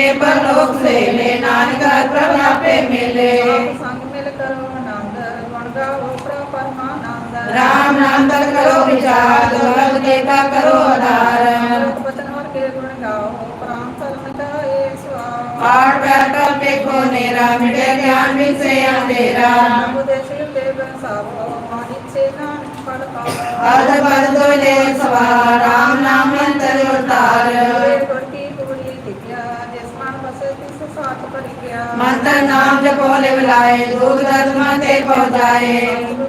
ਕੇ ਪਰਲੋਕ ਸੇਲੇ ਨਾਨਕ ਹਰ ਪ੍ਰਭ ਆਪੇ ਮਿਲੇ। ਸੰਗ ਮਿਲ ਕਰੋ ਆਨੰਦ ਗੁਣ ਗਾਓ ਪ੍ਰਭ ਪਰਮਾਨੰਦ। ਰਾਮ ਨਾਮ ਦਾ ਕਰੋ ਵਿਚਾਰ ਦੁਰਗ ਦੇਤਾ ਕਰੋ ਆਧਾਰ। ਬਚਨ ਵਰ ਕੇ ਗੁਣ ਗਾਓ ਪ੍ਰਾਨ ਤਲ ਮਿਟਾਏ ਸਵਾਰ ਪਾਠ ਬੈਠਾ ਪੇਖੋ ਨੇਰਾ ਮਿਟੇ ਗਿਆਨ ਵਿਸੇ ਅੰਧੇਰਾ। ਪ੍ਰਭੂ ਦੇ ਸ਼ਿਲ ਦੇ ਬਨਸਾਵੋ ਮਨ ਇੱਛੇ ਨਾਨਕ ਪੜ ਪਾਵੋ। ਅਦ ਬਦ ਦੋਲੇ ਸਵਾਰ ਰਾਮ ਨਾਮ ਮੰਤਰ ਉਤਾਰ। ਸਾਥ ਪਰ ਗਿਆ। ਮੰਤਰ ਨਾਮ ਜਪੋ ਲਿਵ ਲਾਏ ਦੁਖ ਦਰਦ ਮਨ ਤੇ ਪਹੁੰਚਾਏ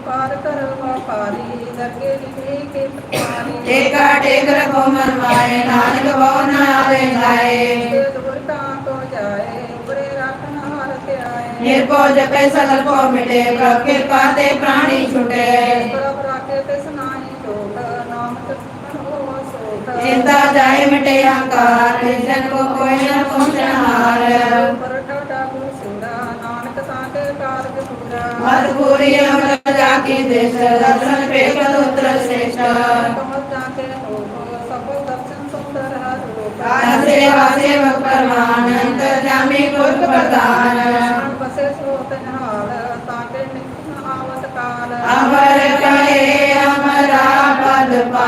ਪਾਰ ਕਰੋ ਵਪਾਰੀ ਦਰਗੇ ਲਿਖੇ ਕੇ ਪਤਾਰੀ ਏਕਾ ਟੇਕ ਰਖੋ ਮਨ ਮਾਏ ਨਾਨਕ ਬਹੁ ਨ ਆਵੇ ਜਾਏ ਤੇ ਦੂਰ ਤਾਂ ਕੋ ਜਾਏ ਉਪਰੇ ਰੱਖਨ ਹਰ ਤੇ ਆਏ ਨਿਰਭਉ ਜਪੈ ਸਗਲ ਕੋ ਮਿਟੇ ਪ੍ਰਭ ਕਿਰਪਾ ਤੇ ਪ੍ਰਾਣੀ ਛੁਟੇ। ਪ੍ਰਭ ਰਾਖੇ ਤੇ ਸੁਨਾਈ ਟੋਟ ਨਾਮ ਸੋਟ ਚਿੰਤਾ ਜਾਏ ਮਿਟੇ ਹੰਕਾਰ ਜਨ ਕੋ ਕੋਈ मत पूरी अमर जाके देश, दर्शन पे कलोत्र श्रेष्ठ। सेवा सेवक परमानंद जामे गुरु प्रधान। अमर कहे अमरा पद पा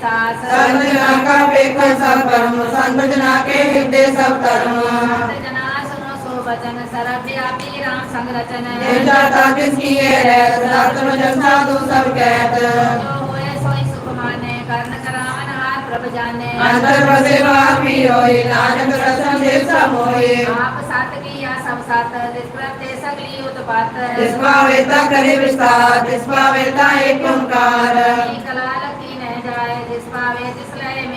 ਸਾਥ ਸੰਤ ਜਨਾ ਕਾ ਵੇਖੋ ਸਭ ਕਰਮ ਸੰਤ ਜਨਾ ਕੇ ਹਿਰਦੇ ਸਭ ਧਰਮ। ਸੰਤ ਜਨਾ ਸੁਨੋ ਸੋ ਬਚਨ ਸਰਬਿ ਆਪੀ ਰਾਮ ਸੰਗ ਰਚਨ ਜੇ ਦਾਤਾ ਤਿਸ ਕੀ ਹੈ ਰਹਿਤ ਦਾਤ ਰਜਨ ਸਾਧੂ ਸਭ ਕਹਿਤ। ਜੋ ਹੋਏ ਸੋਈ ਸੁਖ ਮਾਨੇ ਕਰਨ ਕਰਾਵਨ ਹਾਰ ਪ੍ਰਭ ਜਾਣੇ। ਅੰਦਰ ਵਸੇ ਵਾਪੀ ਹੋਏ ਨਾਨਕ ਰਸਨ ਦੇ ਸਭ ਹੋਏ। ਆਪ ਸਤ ਕੀ ਆ ਸਭ ਸਤ ਜਿਸ ਪ੍ਰਤੇ ਸਗਲੀ ਉਤਪਾਤ। ਜਿਸ ਭਾਵੇ ਤਾ ਕਰੇ ਵਿਸਤਾਰ ਜਿਸ ਭਾਵੇ ਤਾ ਏਕ ਓੰਕਾਰ।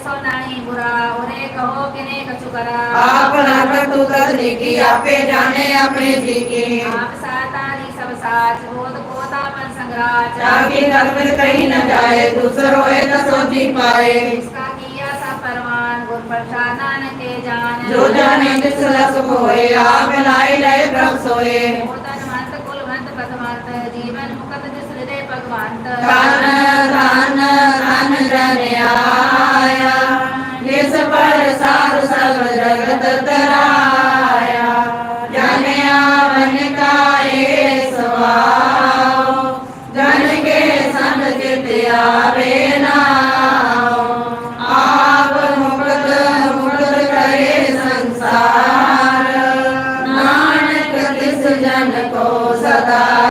सो नाही बुरा उन्हें कहो किने कछु करा आप की आपे जाने अपने जी की। आप सातारी सब संग्राच ताकि धर्म कहीं न जाए दूसर न सोची पाए। इसका किया सब परमान गुर प्रसाद नानक के जान। जो जाने जिस रस होए आप प्रभ सोए। तन मंत कुल मंत पदमंत जीवन मुकत जिस हृदय भगवंत।